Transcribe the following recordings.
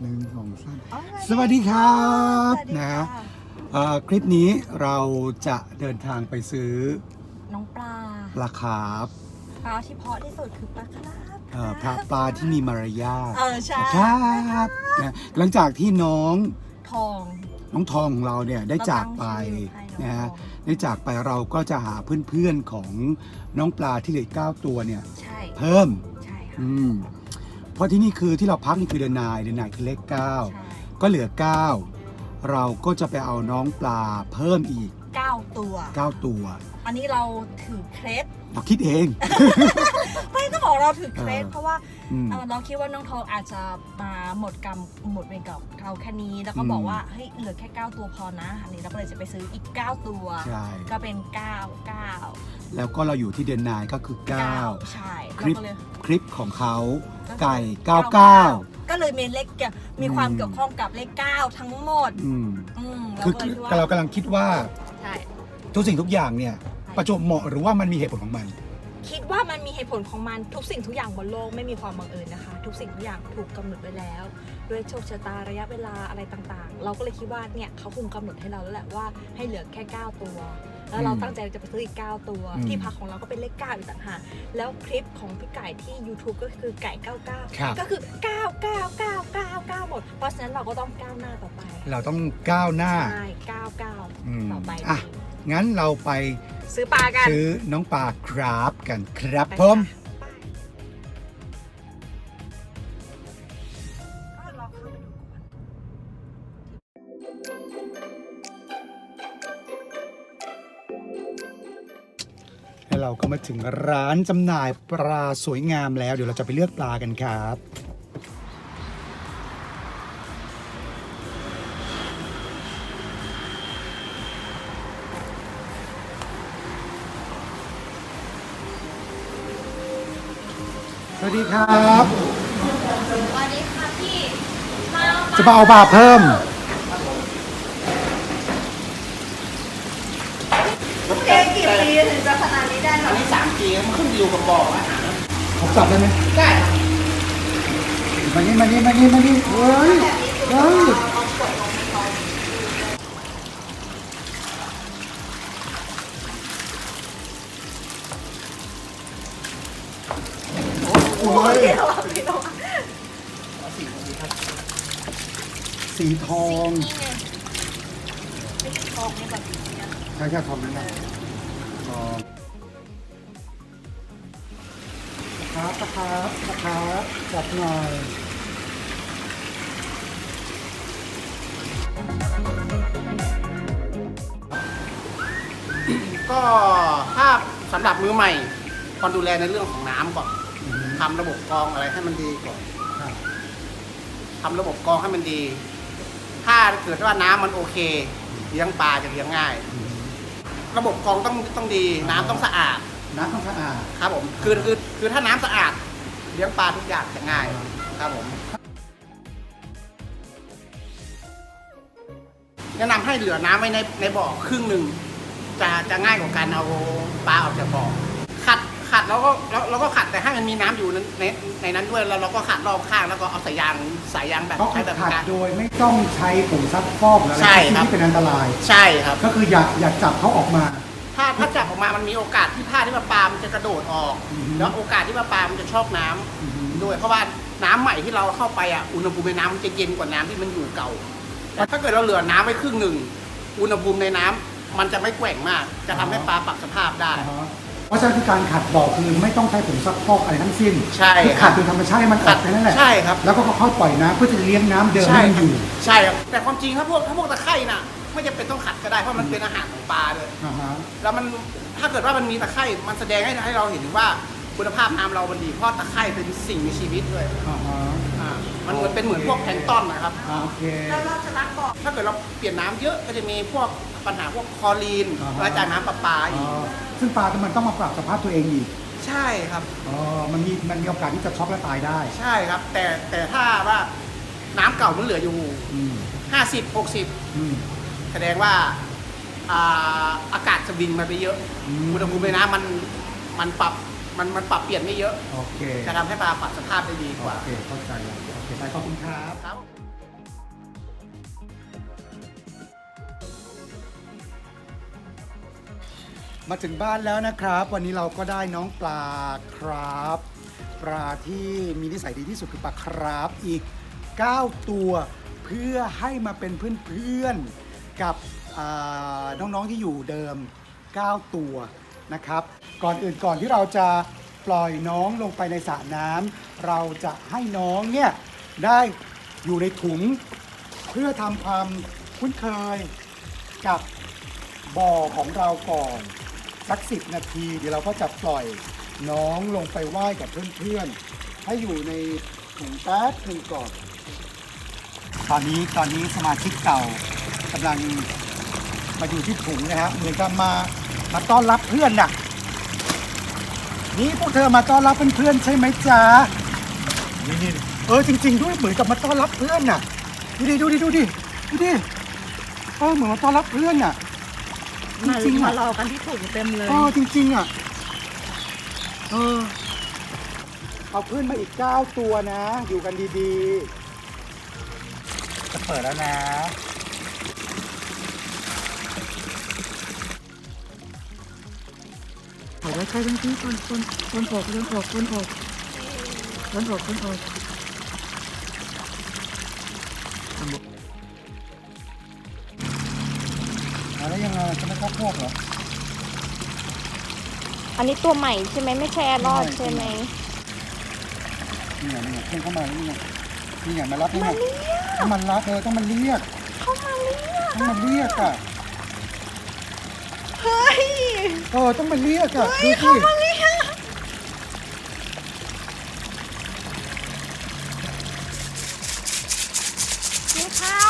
หนึ่งสองสามอ๋อสวัสดีครับสวัสดีนะค่ะเอ่อคลิปนี้เราจะเดินทางไปซื้อน้องปลาปลาคาร์ฟปลาที่เพาะที่สุดคือปลาคาราบเอ่อปลาปลาที่มีมารยาทเออใช่ครับนะหลังจากที่น้องทองน้องทองของเราเนี่ยได้จากไปเราตั้งชื่อให้นะน้องฮะทองได้จากไปเราก็จะหาเพื่อนๆของน้องปลาที่เหลืออกเก้าตัวเนี่ย ใช่ เพิ่ม ใช่ค่ะอืม เพราะที่นี่คือที่เราพักนี่คือเดือนนายเดือนนายคือเลขเก้าใช่ก็เหลือ9เราก็จะไปเอาน้องปลาเพิ่มอีกเก้าตัว9ตัว อันนี้เราถือเคล็ดเราคิดเอง ไม่ต้องบอกเราถือเคล็ดเออ เพราะว่าอืม เอ่อเราคิดว่าน้องทองอาจจะมาหมดกรรมหมดเวรกับเราแค่นี้แล้วก็อืมบอกว่าเฮ้ยเหลือแค่9ตัวพอนะ อันนี้เราก็เลยจะไปซื้ออีก9ตัว ใช่ก็เป็น9 9แล้วก็เราอยู่ที่เดือนนายก็คือ9ใช่คลิปเราก็เลย9คลิปของเขา ไก่ก็เลยมีเลขเกี่ยวมีความอืม เกี่ยวข้องกับเลข9ทั้งหมด99อืมอืมคือเราก็เลยคิดว่าเรากำลังคิดว่าใช่ ทุกสิ่งทุกอย่างเนี่ย ประจวบเหมาะหรือว่ามันมีเหตุผลของมัน คิดว่ามันมีเหตุผลของมันทุกสิ่งทุกอย่างบนโลกไม่มีความบังเอิญนะคะ ทุกสิ่งทุกอย่างถูกกำหนดไว้แล้ว ด้วยโชคชะตาระยะเวลาอะไรต่างๆ เราก็เลยคิดว่าเนี่ยเขาคงกำหนดให้เราแล้วแหละว่าให้เหลือแค่ 9 ตัว แล้วเราอืมตั้งใจจะไปซื้ออีก 9 ตัว อืมที่พักของเราก็เป็นเลข9อีกต่างหากแล้วคลิปของพี่ไก่ที่ YouTube ก็คือไก่ ครับ 99 ก็คือ 9 9 9 9 9 หมด เพราะฉะนั้นเราก็ต้องก้าวหน้าต่อไปเราต้องก้าวหน้า ใช่99อืมต่อไป อะ งั้นเราไปซื้อปลากันซื้อน้องปลาคราฟกันครับไปผมค่ะไปก็ลองเข้าไป แล้วเราก็มาถึงร้านจำหน่ายปลาสวยงามแล้ว เดี๋ยวเราจะไปเลือกปลากันครับสวัสดีครับ สวัสดีค่ะพี่มาจะมาเอาปลาเพิ่ม เจ๊กี่ปีถึงจะขนาดนี้ได้หรอัอนนี้สามปีมันขึ้นอยู่กับบ่ออาหารผมจับได้ไหมได้ครับมานี่มานี่มานี่มานี่เฮ้ยเฮ้ยโอ้ยพี่ระวังพี่ระวังสีทอง นี่ไงไม่ใช่ทองนี่แบบ ใช่ใช่ทองนั่นแหละทองครับนะครับนะครับจับหน่อยก็ถ้าสำหรับมือใหม่ควรดูแลในเรื่องของน้ำก่อนทำระบบกรองอะไรให้มันดีก่อนครับทำระบบกรองให้มันดี ถ้าเกิดว่าน้ำมันโอเค เลี้ยงปลาจะเลี้ยงง่าย ระบบกรองต้องต้องดี น้ำต้องสะอาดน้ำต้องสะอาด ครับผมคือคือคือถ้าน้ำสะอาดเลี้ยงปลาทุกอย่างจะง่ายครับผมแนะนำให้เหลือน้ำไว้ในในบ่อครึ่งหนึ่งจะจะง่ายกว่าการเอาปลาออกจากบ่อ ขัดขัดแล้วก็แล้วเราก็ขัดแต่ให้มันมีน้ำอยู่ในในในนั้นด้วยแล้วเราก็ขัดรอบข้างแล้วก็เอาสายยางสายยางแบบก็ใช้คือแบบขัดการ โดยไม่ต้องใช้ผงซักฟอกหรืออะไรใช่ครับ ที่เป็นอันตราย ใช่ครับ ก็คืออย่าอย่าจับเขาออกมา ถ้าถ้าจับออกมามันมีโอกาสที่ผ้าที่ว่าปลามันจะกระโดดออก อือฮึแล้วโอกาสที่ว่าปลามันจะชอกน้ำอือฮึ ด้วยเพราะว่าน้ำใหม่ที่เราเข้าไปอะอุณหภูมิในน้ำมันจะเย็นกว่าน้ำที่มันอยู่เก่าแต่ถ้าเกิดเราเหลือน้ำไว้ครึ่งหนึ่งอุณหภูมิในน้ำมันจะไม่แกว่งมาก จะทำให้ปลาปรับสภาพได้ อ่าฮะ เพราะฉะนั้นคือการขัดบ่อคือไม่ต้องใช้ผงซักฟอกอะไรทั้งสิ้นใช่คือครัขัดบโดยธรรมชาติให้มันออกไปนั่นแหละใช่ครับ แล้วก็ค่อยๆปล่อยน้ำเพื่อจะเลี้ยงน้ำเดิมใช่ให้มันคอรับยู่ ใช่ครับแต่ความจริงถ้าพวกถ้าพวกตะไคร่น่ะไม่จำเป็นต้องขัดก็ได้เพราะมันเป็นอาหารของปลาเลยอ่าฮะ แล้วมันถ้าเกิดว่ามันมีตะไคร่มันแสดงให้ให้เราเห็นถึงว่าคุณภาพน้ำเรามันดีเพราะตะไคร่เป็นสิ่งมีชีวิตด้วยอ่าฮะอ่ามันเหมือนเป็นเหมือนพวกแพลงก์ต้นนะครับ อ่าโอเค แล้วเราจะล้างบ่อถ้าเกิดเราเปลี่ยนน้ำเยอะก็จะมีพวก ปัญหาพวกคลอรีนอ่าฮะและจากน้ำประปาอ๋อีกอซึ่งปลามันต้องมาปรับสภาพตัวเองอีกใช่ครับ อ๋อมันมีมันมีโอกาสที่จะช็อกและตายได้ใช่ครับ แต่แต่ถ้าว่าน้ำเก่ามันเหลืออยู่ อืม50 60 อืม แสดงว่าอ่าอากาศสวิงมาไปเยอะอืม อุณหภูมิในน้ำมันมันปรับมันมันปรับเปลี่ยนไม่เยอะ โอเคจะทำให้ปลาปรับสภาพได้ดีกโอว่าเคเข้าใจแล้วโอเคไปขอบคุณครับ ครับ มาถึงบ้านแล้วนะครับ วันนี้เราก็ได้น้องปลาครับ ปลาที่มีนิสัยดีที่สุดคือปลาครับอีก 9 ตัว เพื่อให้มาเป็นเพื่อนๆกับน้องๆที่อยู่เดิม 9 ตัวนะครับ ก่อนอื่นก่อนที่เราจะปล่อยน้องลงไปในสระน้ำเราจะให้น้องเนี่ยได้อยู่ในถุง เพื่อทำความคุ้นเคยกับบ่อของเราก่อน สักสิบนาที เดี๋ยวเราก็จะปล่อยน้องลงไปว่ายกับเพื่อนๆ ให้อยู่ในถุงแป๊บหนึ่งก่อน ตอนนี้ตอนนี้สมาชิกเก่ากำลังมาอยู่ที่ถุงนะฮะเหมือนกับมามาต้อนรับเพื่อนน่ะ นี่พวกเธอมาต้อนรับเพื่อนๆใช่ไหมจ๊ะนี่นี่เออจริง ๆ ด้วยเหมือนกับมาต้อนรับเพื่อนน่ะ ดูดิดูดิดูดิดูดิเออเหมือนมาต้อนรับเพื่อนน่ะ จริงๆมาอะรอกันที่ถุงเต็มเลยเออจริง ๆ อะ เออ เอาเพื่อนมาอีก9ตัวนะ อยู่กันดีๆ จะเปิดแล้วนะบอกว่าใช่ทั้งที่คนคนคนออกคนออกคนออกคนออกคนออก แล้วยังไงจะไม่เข้าพวกเหรอ อันนี้ตัวใหม่ใช่ไหมไม่ใช่แอร์รอดใช่ใช่ไหมนี่ไงนี่ไงเพื่อนเข้ามานี่ไงนี่ไงมารับนี่ไงต้องมันรับเออต้องมันเรียกเข้ามาเรียกต้องมันเรียกอะเฮ้ยเออต้องมันเรียกอะดูเข้าสิมาเรียกกินข้า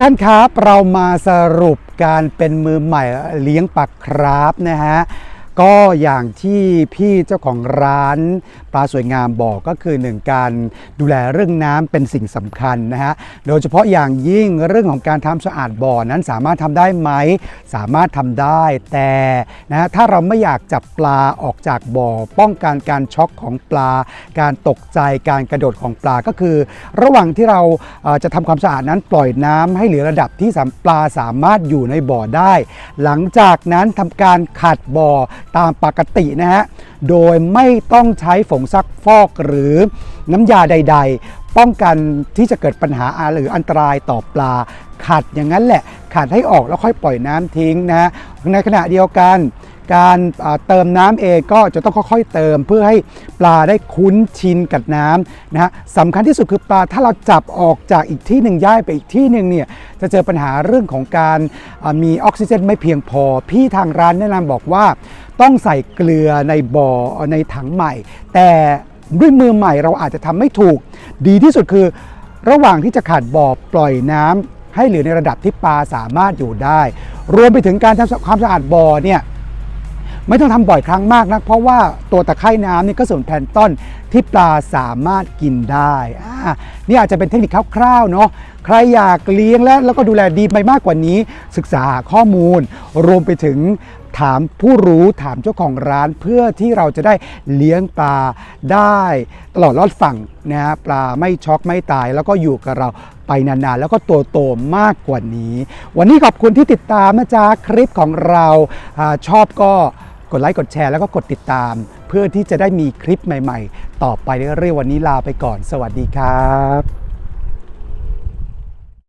ท่านครับเรามาสรุปการเป็นมือใหม่เลี้ยงปักคราฟนะฮะก็อย่างที่พี่เจ้าของร้าน ปลาสวยงามบอกก็คือหนึ่งการดูแลเรื่องน้ำเป็นสิ่งสำคัญนะฮะโดยเฉพาะอย่างยิ่งเรื่องของการทำสะอาดบ่อนั้นสามารถทำได้ไหม สามารถทำได้แต่นะฮะถ้าเราไม่อยากจับปลาออกจากบ่อ ป้องกันการช็อกของปลา การตกใจการกระโดดของปลาก็คือ ระหว่างที่เราจะทำความสะอาดนั้นปล่อยน้ำให้เหลือระดับที่ปลาสามารถอยู่ในบ่อได้ หลังจากนั้นทำการขัดบ่อตามปกตินะฮะโดยไม่ต้องใช้ฝงซักฟอกหรือน้ำยาใด ๆ ป้องกันที่จะเกิดปัญหาอาหรืออันตรายต่อปลา ขัดอย่างนั้นแหละ ขัดให้ออกแล้วค่อยปล่อยน้ำทิ้งนะในขณะเดียวกันการเติมน้ำเองก็จะต้องค่อยๆเติมเพื่อให้ปลาได้คุ้นชินกับน้ำนะฮะสำคัญที่สุดคือปลาถ้าเราจับออกจากอีกที่หนึ่งย้ายไปอีกที่หนึ่งเนี่ยจะเจอปัญหาเรื่องของการมีออกซิเจนไม่เพียงพอ พี่ทางร้านแนะนำบอกว่า ต้องใส่เกลือในบ่อในถังใหม่ แต่ด้วยมือใหม่เราอาจจะทำไม่ถูก ดีที่สุดคือ ระหว่างที่จะขาดบ่อปล่อยน้ำให้เหลือในระดับที่ปลาสามารถอยู่ได้ รวมไปถึงการทำความสะอาดบ่อเนี่ยไม่ต้องทำบ่อยครั้งมากนักเพราะว่าตัวตะไคร่น้ำนี่ก็ส่วนแพลนต้นที่ปลาสามารถกินได้นี่อาจจะเป็นเทคนิคคร่าวๆเนาะใครอยากเลี้ยงและแล้วก็ดูแลดีไปมากกว่านี้ ศึกษาข้อมูล รวมไปถึง ถามผู้รู้ถามเจ้าของร้านเพื่อที่เราจะได้เลี้ยงปลาได้ตลอดรอดฝั่งนะฮะปลาไม่ช็อกไม่ตาย แล้วก็อยู่กับเราไปนานๆ แล้วก็ตัวโตมากกว่านี้ วันนี้ขอบคุณที่ติดตามนะจ๊ะคลิปของเราอชอบก็กดไลค์กดแชร์แล้วก็กดติดตาม เพื่อที่จะได้มีคลิปใหม่ ๆ ต่อไปเรื่อยๆวันนี้ลาไปก่อน สวัสดีครับ